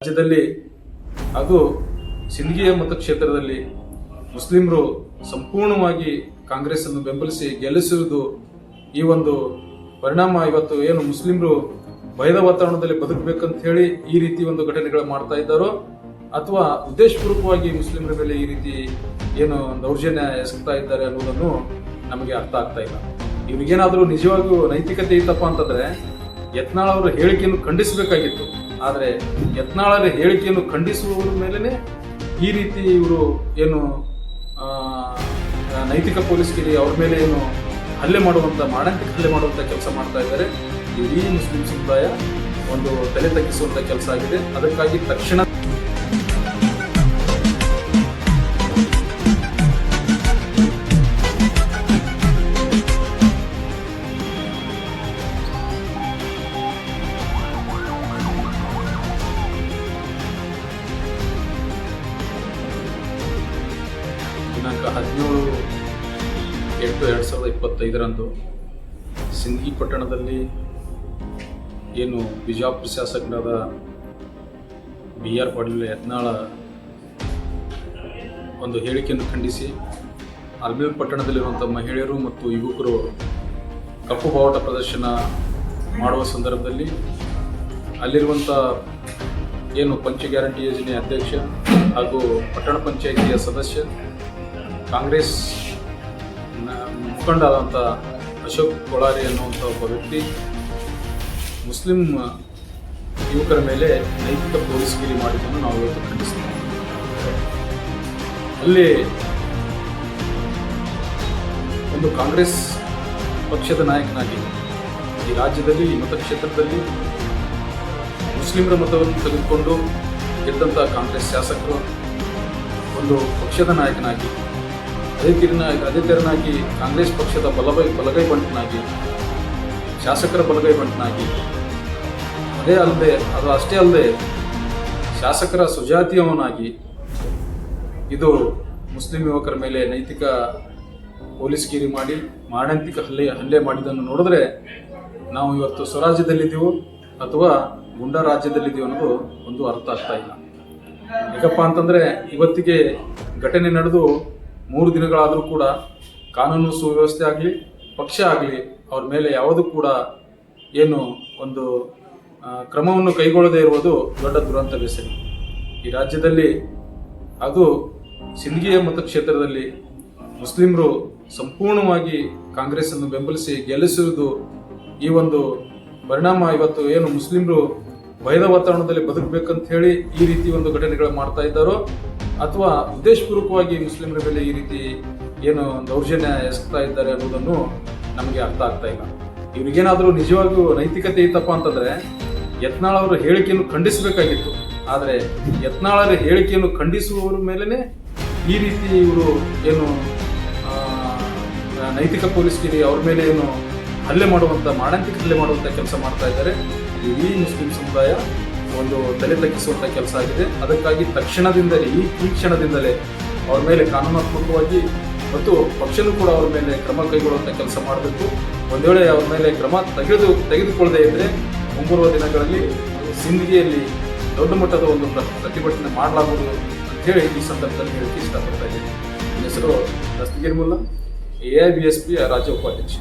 ರಾಜ್ಯದಲ್ಲಿ ಅದು ಸಿಂದಗಿಯ ಮತಕ್ಷೇತ್ರದಲ್ಲಿ ಮುಸ್ಲಿಮರು ಸಂಪೂರ್ಣವಾಗಿ ಕಾಂಗ್ರೆಸ್ ಅನ್ನು ಬೆಂಬಲಿಸಿ ಗೆಲ್ಲಿಸಿರುವುದು ಈ ಒಂದು ಪರಿಣಾಮ. ಇವತ್ತು ಏನು ಮುಸ್ಲಿಮರು ಭಯದ ವಾತಾವರಣದಲ್ಲಿ ಬದುಕಬೇಕಂತ ಹೇಳಿ ಈ ರೀತಿ ಒಂದು ಘಟನೆಗಳು ಮಾಡ್ತಾ ಇದ್ದಾರೋ ಅಥವಾ ಉದ್ದೇಶಪೂರ್ವಕವಾಗಿ ಮುಸ್ಲಿಮರ ಮೇಲೆ ಈ ರೀತಿ ಏನು ದೌರ್ಜನ್ಯ ಎಸಗ್ತಾ ಇದ್ದಾರೆ ಅನ್ನೋದನ್ನು ನಮಗೆ ಅರ್ಥ ಆಗ್ತಾ ಇಲ್ಲ. ಇವ್ರಿಗೇನಾದರೂ ನಿಜವಾಗಿಯೂ ನೈತಿಕತೆ ಇತ್ತಪ್ಪ ಅಂತಂದ್ರೆ ಯತ್ನಾಳ್ ಅವರ ಹೇಳಿಕೆಯನ್ನು ಖಂಡಿಸಬೇಕಾಗಿತ್ತು. ಆದರೆ ಯತ್ನಾಳರ ಹೇಳಿಕೆಯನ್ನು ಖಂಡಿಸುವವರ ಮೇಲೆ ಈ ರೀತಿ ಇವರು ಏನು ನೈತಿಕ ಪೊಲೀಸ್ಗಿರಿ ಅವ್ರ ಮೇಲೆ ಏನು ಹಲ್ಲೆ ಮಾಡುವಂಥ ಮಾರಣಾಂತಿಕ ಹಲ್ಲೆ ಮಾಡುವಂಥ ಕೆಲಸ ಮಾಡ್ತಾ ಇದ್ದಾರೆ. ಇಡೀ ಮುಸ್ಲಿಂ ಸಮುದಾಯ ಒಂದು ತಲೆ ತಗ್ಗಿಸುವಂಥ ಕೆಲಸ ಆಗಿದೆ. ಅದಕ್ಕಾಗಿ ತಕ್ಷಣ ಹದಿನೇಳು, ಎಂಟು, ಎರಡು ಸಾವಿರದ ಇಪ್ಪತ್ತೈದರಂದು ಸಿಂಧಿ ಪಟ್ಟಣದಲ್ಲಿ ಏನು ಬಿಜಾಪುರ ಶಾಸಕರಾದ ಬಿ ಆರ್ ಪಾಟೀಲ್ ಯತ್ನಾಳ ಒಂದು ಹೇಳಿಕೆಯನ್ನು ಖಂಡಿಸಿ ಅಲ್ಮೇಲ್ ಪಟ್ಟಣದಲ್ಲಿರುವಂಥ ಮಹಿಳೆಯರು ಮತ್ತು ಯುವಕರು ಕಪ್ಪು ಬಾವುಟ ಪ್ರದರ್ಶನ ಮಾಡುವ ಸಂದರ್ಭದಲ್ಲಿ ಅಲ್ಲಿರುವಂಥ ಏನು ಪಂಚ ಗ್ಯಾರಂಟಿ ಯೋಜನೆ ಅಧ್ಯಕ್ಷ ಹಾಗೂ ಪಟ್ಟಣ ಪಂಚಾಯಿತಿಯ ಸದಸ್ಯ ಕಾಂಗ್ರೆಸ್ ಮುಖಂಡರಾದಂಥ ಅಶೋಕ್ ಕೊಳಾರಿ ಅನ್ನುವಂಥ ಒಬ್ಬ ವ್ಯಕ್ತಿ ಮುಸ್ಲಿಂ ಯುವಕರ ಮೇಲೆ ನೈತಿಕ ಪೊಲೀಸ್ಗಿರಿ ಮಾಡಿದ್ದನ್ನು ನಾವು ಇವತ್ತು ಖಂಡಿಸ್ತೇವೆ. ಅಲ್ಲಿ ಒಂದು ಕಾಂಗ್ರೆಸ್ ಪಕ್ಷದ ನಾಯಕನಾಗಿ ಈ ರಾಜ್ಯದಲ್ಲಿ, ಈ ಮತಕ್ಷೇತ್ರದಲ್ಲಿ ಮುಸ್ಲಿಮರ ಮತವನ್ನು ತೆಗೆದುಕೊಂಡು ಗೆದ್ದಂಥ ಕಾಂಗ್ರೆಸ್ ಶಾಸಕರು ಒಂದು ಪಕ್ಷದ ನಾಯಕನಾಗಿ ಅದೇ ತೀರಿನ ಅದೇ ತೆರನಾಗಿ ಕಾಂಗ್ರೆಸ್ ಪಕ್ಷದ ಬಲಗೈ ಬಲಗೈ ಬಂಟನಾಗಿ, ಶಾಸಕರ ಬಲಗೈ ಬಂಟನಾಗಿ. ಅದೇ ಅಲ್ಲದೆ, ಅದು ಅಷ್ಟೇ ಅಲ್ಲದೆ, ಶಾಸಕರ ಸುಜಾತಿಯವನಾಗಿ, ಇದು ಮುಸ್ಲಿಂ ಯುವಕರ ಮೇಲೆ ನೈತಿಕ ಪೊಲೀಸ್ ಗಿರಿ ಮಾಡಿ, ಮಾರಣಾಂತಿಕ ಹಲ್ಲೆ ಹಲ್ಲೆ ಮಾಡಿದ್ದನ್ನು ನೋಡಿದ್ರೆ ನಾವು ಇವತ್ತು ಸ್ವರಾಜ್ಯದಲ್ಲಿದ್ದೀವೋ ಅಥವಾ ಗುಂಡಾ ರಾಜ್ಯದಲ್ಲಿದ್ದೀವೋ ಅನ್ನೋದು ಒಂದು ಅರ್ಥ ಆಗ್ತಾ ಇಲ್ಲ. ಯಾಕಪ್ಪ ಅಂತಂದರೆ ಇವತ್ತಿಗೆ ಘಟನೆ ನಡೆದು ಮೂರು ದಿನಗಳಾದರೂ ಕೂಡ ಕಾನೂನು ಸುವ್ಯವಸ್ಥೆ ಆಗಲಿ, ಪಕ್ಷ ಆಗಲಿ, ಅವ್ರ ಮೇಲೆ ಯಾವುದು ಕೂಡ ಏನು ಒಂದು ಕ್ರಮವನ್ನು ಕೈಗೊಳ್ಳದೇ ಇರುವುದು ದೊಡ್ಡ ದುರಂತವೇ ಸರಿ. ಈ ರಾಜ್ಯದಲ್ಲಿ, ಅದು ಸಿಂದಗಿಯ ಮತಕ್ಷೇತ್ರದಲ್ಲಿ ಮುಸ್ಲಿಮರು ಸಂಪೂರ್ಣವಾಗಿ ಕಾಂಗ್ರೆಸ್ ಅನ್ನು ಬೆಂಬಲಿಸಿ ಗೆಲ್ಲಿಸುವುದು ಈ ಒಂದು ಪರಿಣಾಮ ಇವತ್ತು ಏನು ಮುಸ್ಲಿಮರು ಭಯದ ವಾತಾವರಣದಲ್ಲಿ ಬದುಕಬೇಕಂತ ಹೇಳಿ ಈ ರೀತಿ ಒಂದು ಘಟನೆಗಳು ಮಾಡ್ತಾ ಇದ್ದಾರೋ ಅಥವಾ ಉದ್ದೇಶಪೂರ್ವಕವಾಗಿ ಮುಸ್ಲಿಮರ ಮೇಲೆ ಈ ರೀತಿ ಏನು ದೌರ್ಜನ್ಯ ಎಸಗ್ತಾ ಇದ್ದಾರೆ ಅನ್ನೋದನ್ನು ನಮಗೆ ಅರ್ಥ ಆಗ್ತಾ ಇಲ್ಲ. ಇವ್ರಿಗೇನಾದರೂ ನಿಜವಾಗಿಯೂ ನೈತಿಕತೆ ಇತ್ತಪ್ಪ ಅಂತಂದ್ರೆ ಯತ್ನಾಳ್ ಅವರ ಹೇಳಿಕೆಯನ್ನು ಖಂಡಿಸಬೇಕಾಗಿತ್ತು. ಆದರೆ ಯತ್ನಾಳರ ಹೇಳಿಕೆಯನ್ನು ಖಂಡಿಸುವವರ ಮೇಲೇ ಈ ರೀತಿ ಇವರು ಏನು ನೈತಿಕ ಪೊಲೀಸ್ಗಿರಿ ಅವ್ರ ಮೇಲೆ ಏನು ಹಲ್ಲೆ ಮಾಡುವಂಥ ಮಾಡಂತಿಕ ಹಲ್ಲೆ ಮಾಡುವಂಥ ಕೆಲಸ ಮಾಡ್ತಾ ಇದ್ದಾರೆ. ಇಡೀ ಮುಸ್ಲಿಂ ಸಮುದಾಯ ಒಂದು ತಲೆ ತಗ್ಗಿಸುವಂತ ಕೆಲಸ ಆಗಿದೆ. ಅದಕ್ಕಾಗಿ ತಕ್ಷಣದಿಂದಲೇ, ಈ ಈ ಕ್ಷಣದಿಂದಲೇ ಅವ್ರ ಮೇಲೆ ಕಾನೂನಾತ್ಮಕವಾಗಿ ಮತ್ತು ಪಕ್ಷನೂ ಕೂಡ ಅವ್ರ ಮೇಲೆ ಕ್ರಮ ಕೈಗೊಳ್ಳುವಂತ ಕೆಲಸ ಮಾಡಬೇಕು. ಒಂದು ವೇಳೆ ಅವ್ರ ಮೇಲೆ ಕ್ರಮ ತೆಗೆದು, ತೆಗೆದುಕೊಳ್ಳದೆ ಇದ್ರೆ ಮುಂಬರುವ ದಿನಗಳಲ್ಲಿ ಸಿಂದಗಿಯಲ್ಲಿ ದೊಡ್ಡ ಮಟ್ಟದ ಒಂದು ಪ್ರತಿಭಟನೆ ಮಾಡಲಾಗುವುದು ಅಂತ ಹೇಳಿ ಈ ಸಂದರ್ಭದಲ್ಲಿ ಹೇಳಕ್ಕೆ ಇಷ್ಟಪಡ್ತಾ ಇದ್ದೀನಿ. ನನ್ನ ಹೆಸರು Dastagiri A I B S P ರಾಜ್ಯ ಉಪಾಧ್ಯಕ್ಷ.